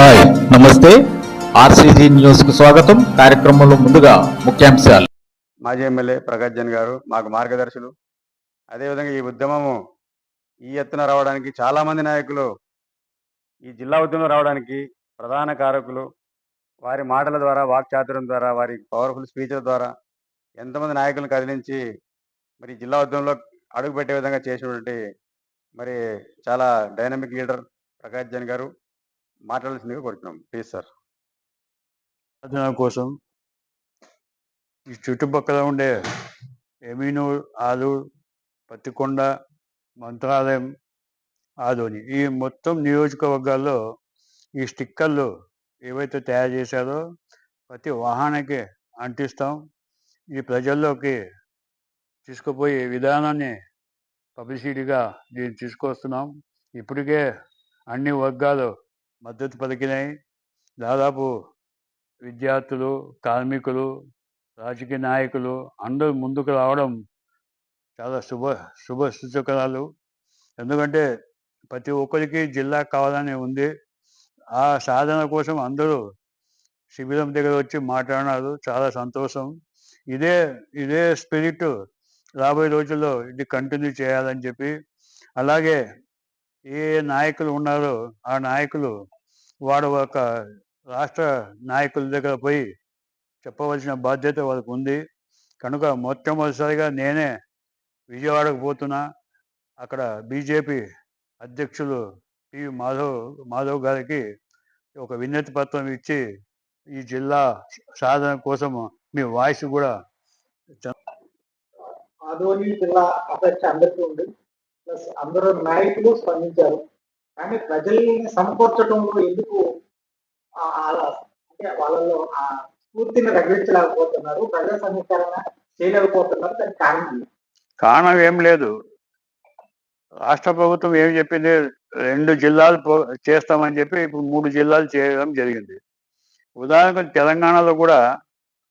Hi నమస్తే. RCG న్యూస్కు స్వాగతం. కార్యక్రమంలో ముందుగా ముఖ్యాంశాలు. మాజీ ఎమ్మెల్యే ప్రకాష్ జన్ గారు మాకు మార్గదర్శులు. అదేవిధంగా ఈ ఉద్యమము ఈ ఎత్తున రావడానికి చాలా మంది నాయకులు ఈ జిల్లా ఉద్యమం రావడానికి ప్రధాన కారకులు వారి మాటల ద్వారా వాక్చాతుర్యం ద్వారా వారి పవర్ఫుల్ స్పీచ్ల ద్వారా ఎంతమంది నాయకులను కదిలించి మరి జిల్లా ఉద్యమంలో అడుగుపెట్టే విధంగా చేసినటువంటి మరి చాలా డైనమిక్ లీడర్ ప్రకాష్ జన్ గారు. మాట్లాడాల్సిందిగా కోరుతున్నాం. ప్లీజ్ సార్ కోసం ఈ చుట్టుపక్కల ఉండే ఎమినూర్ ఆలూర్ పత్తికొండ మంత్రాలయం ఆదోని ఈ మొత్తం నియోజకవర్గాల్లో ఈ స్టిక్కర్లు ఏవైతే తయారు చేశారో ప్రతి వాహనానికి అంటిస్తాం. ఈ ప్రజల్లోకి తీసుకుపోయే విధానాన్ని పబ్లిసిటీగా దీన్ని తీసుకొస్తున్నాం. ఇప్పటికే అన్ని వర్గాలు మద్దతు పలికినాయి. దాదాపు విద్యార్థులు కార్మికులు రాజకీయ నాయకులు అందరూ ముందుకు రావడం చాలా శుభ శుభ సూచకరాలు ఎందుకంటే ప్రతి ఒక్కరికి జిల్లా కావాలని ఉంది. ఆ సాధన కోసం అందరూ శిబిరం దగ్గర వచ్చి మాట్లాడినారు. చాలా సంతోషం. ఇదే ఇదే స్పిరిట్ రాబోయే రోజుల్లో ఇది కంటిన్యూ చేయాలని చెప్పి. అలాగే ఏ నాయకులు ఉన్నారో ఆ నాయకులు వాడు ఒక రాష్ట్ర నాయకుల దగ్గర పోయి చెప్పవలసిన బాధ్యత వాళ్ళకు ఉంది. కనుక మొట్టమొదటిసారిగా నేనే విజయవాడకు పోతున్నా. అక్కడ బీజేపీ అధ్యక్షులు పి. మాధవ్ మాధవ్ గారికి ఒక వినతి పత్రం ఇచ్చి ఈ జిల్లా సాధన కోసం మీ వాయిస్ కూడా ఆదోని జిల్లా అధ్యక్ష అందరికీ ఉంది. ప్లస్ అందరూ నాయకులు స్పందించారు. కానీ ప్రజల్ని సమకూర్చడంలో ఎందుకు అంటే వాళ్ళలో ఆ స్ఫూర్తిని రగిలించలేకపోతున్నారు ప్రజా సమీకరణ చేయలేకపోతున్నారు దానికి కారణం కారణం ఏం లేదు. రాష్ట్ర ప్రభుత్వం ఏం చెప్పింది? రెండు జిల్లాలు చేస్తామని చెప్పి ఇప్పుడు మూడు జిల్లాలు చేయడం జరిగింది. ఉదాహరణకు తెలంగాణలో కూడా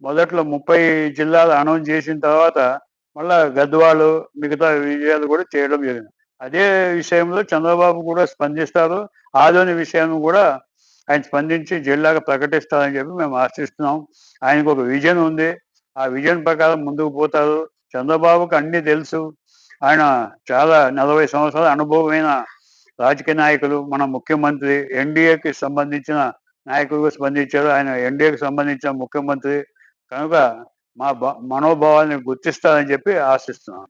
మొదట్లో ముప్పై జిల్లాలు అనౌన్స్ చేసిన తర్వాత మళ్ళా గద్వాలు మిగతా విజయాలు కూడా చేయడం జరిగింది. అదే విషయంలో చంద్రబాబు కూడా స్పందిస్తారు. ఆదోని విషయం కూడా ఆయన స్పందించి జిల్లాగా ప్రకటిస్తారని చెప్పి మేము ఆశిస్తున్నాం. ఆయనకు ఒక విజన్ ఉంది. ఆ విజన్ ప్రకారం ముందుకు పోతారు. చంద్రబాబుకి అన్ని తెలుసు. ఆయన చాలా నలభై సంవత్సరాల అనుభవమైన రాజకీయ నాయకులు. మన ముఖ్యమంత్రి ఎన్డీఏకి సంబంధించిన నాయకులు స్పందించారు. ఆయన ఎన్డీఏకి సంబంధించిన ముఖ్యమంత్రి. కనుక మా బ- మనోభావాల్ని గుర్తిస్తారని చెప్పి ఆశిస్తున్నాను.